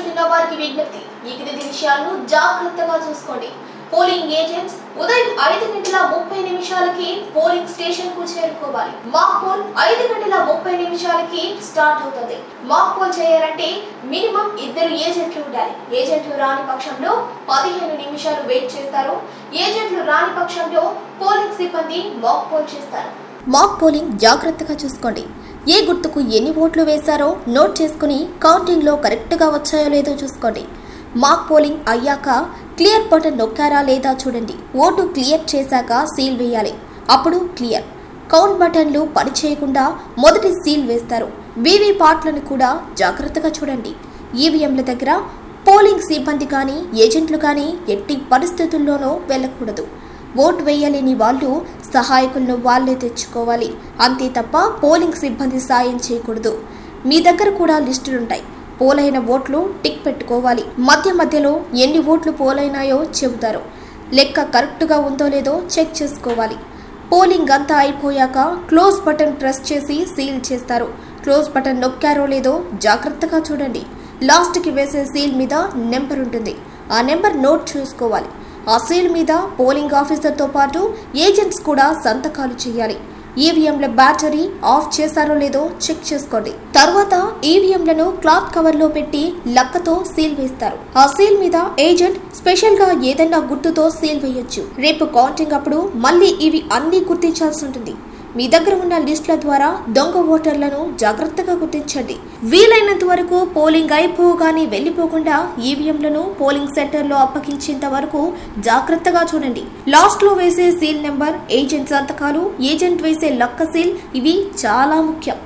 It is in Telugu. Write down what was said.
వారికి విజ్ఞప్తి. ఈ క్రింది విషయాలను జాగ్రత్తగా చూసుకోండి. పోలింగ్ ఏజెంట్స్ ఉదయం ఐదు గంటల ముప్పై నిమిషాలకి పోలింగ్ స్టేషన్కు చేరుకోవాలి. మాక్ పోల్ ఐదు గంటల ముప్పై నిమిషాలకి స్టార్ట్ అవుతుంది. మాక్ పోల్ చేయాలంటే మినిమం ఇద్దరు ఏజెంట్లు ఉండాలి. ఏజెంట్లు రాని పక్షంలో పదిహేను నిమిషాలు వెయిట్ చేస్తారు. ఏజెంట్లు రాని పక్షంలో పోలింగ్ సిబ్బంది మాక్ పోల్ చేస్తారు. మాక్ పోలింగ్ జాగ్రత్తగా చూసుకోండి. ఏ గుర్తుకు ఎన్ని ఓట్లు వేశారో నోట్ చేసుకుని కౌంటింగ్లో కరెక్ట్గా వచ్చాయో లేదో చూసుకోండి. మాక్ పోలింగ్ అయ్యాక క్లియర్ బటన్ నొక్కారా లేదా చూడండి. ఓటు క్లియర్ చేశాక సీల్ వేయాలి. అప్పుడు క్లియర్. కౌంట్ బటన్లు పనిచేయకుండా మొదటి సీల్ వేస్తారు. వీవీ పార్ట్లను కూడా జాగ్రత్తగా చూడండి. ఈవీఎంల దగ్గర పోలింగ్ సిబ్బంది కానీ ఏజెంట్లు కానీ ఎట్టి పరిస్థితుల్లోనూ వెళ్ళకూడదు. ఓటు వేయలేని వాళ్ళు సహాయకులను వాళ్ళే తెచ్చుకోవాలి. అంతే తప్ప పోలింగ్ సిబ్బంది సాయం చేయకూడదు. మీ దగ్గర కూడా లిస్టులుంటాయి. పోలైన ఓట్లు టిక్ పెట్టుకోవాలి. మధ్య మధ్యలో ఎన్ని ఓట్లు పోలైనాయో చెబుతారు. లెక్క కరెక్ట్గా ఉందో లేదో చెక్ చేసుకోవాలి. పోలింగ్ అంతా అయిపోయాక క్లోజ్ బటన్ ప్రెస్ చేసి సీల్ చేస్తారు. క్లోజ్ బటన్ నొక్కారో లేదో జాగ్రత్తగా చూడండి. లాస్ట్కి వేసే సీల్ మీద నెంబర్ ఉంటుంది. ఆ నెంబర్ నోట్ చూసుకోవాలి. ఆ సీల్ మీద పోలింగ్ ఆఫీసర్తో పాటు ఏజెంట్స్ కూడా సంతకాలు చేయాలి. ఈవీఎంల బ్యాటరీ ఆఫ్ చేశారో లేదో చెక్ చేసుకోండి. తర్వాత ఈవీఎంలను క్లాత్ కవర్లో పెట్టి లక్కతో సీల్ వేస్తారు. ఆ సీల్ మీద ఏజెంట్ స్పెషల్గా ఏదైనా గుర్తుతో సీల్ వేయొచ్చు. రేపు కౌంటింగ్ అప్పుడు మళ్ళీ ఇవి అన్ని గుర్తించాల్సి ఉంటుంది. మీ దగ్గర ఉన్న లిస్టుల ద్వారా దొంగ ఓటర్లను జాగ్రత్తగా గుర్తించండి. వీలైనంత వరకు పోలింగ్ అయిపోగానే వెళ్ళిపోకుండా ఈవీఎంలను పోలింగ్ సెంటర్లో అప్పగించేంత వరకు జాగ్రత్తగా చూడండి. లాస్ట్లో వేసే సీల్ నెంబర్ ఏజెంట్ సంతకాలు ఏజెంట్ వేసే లక్క సీల్ ఇవి చాలా ముఖ్యం.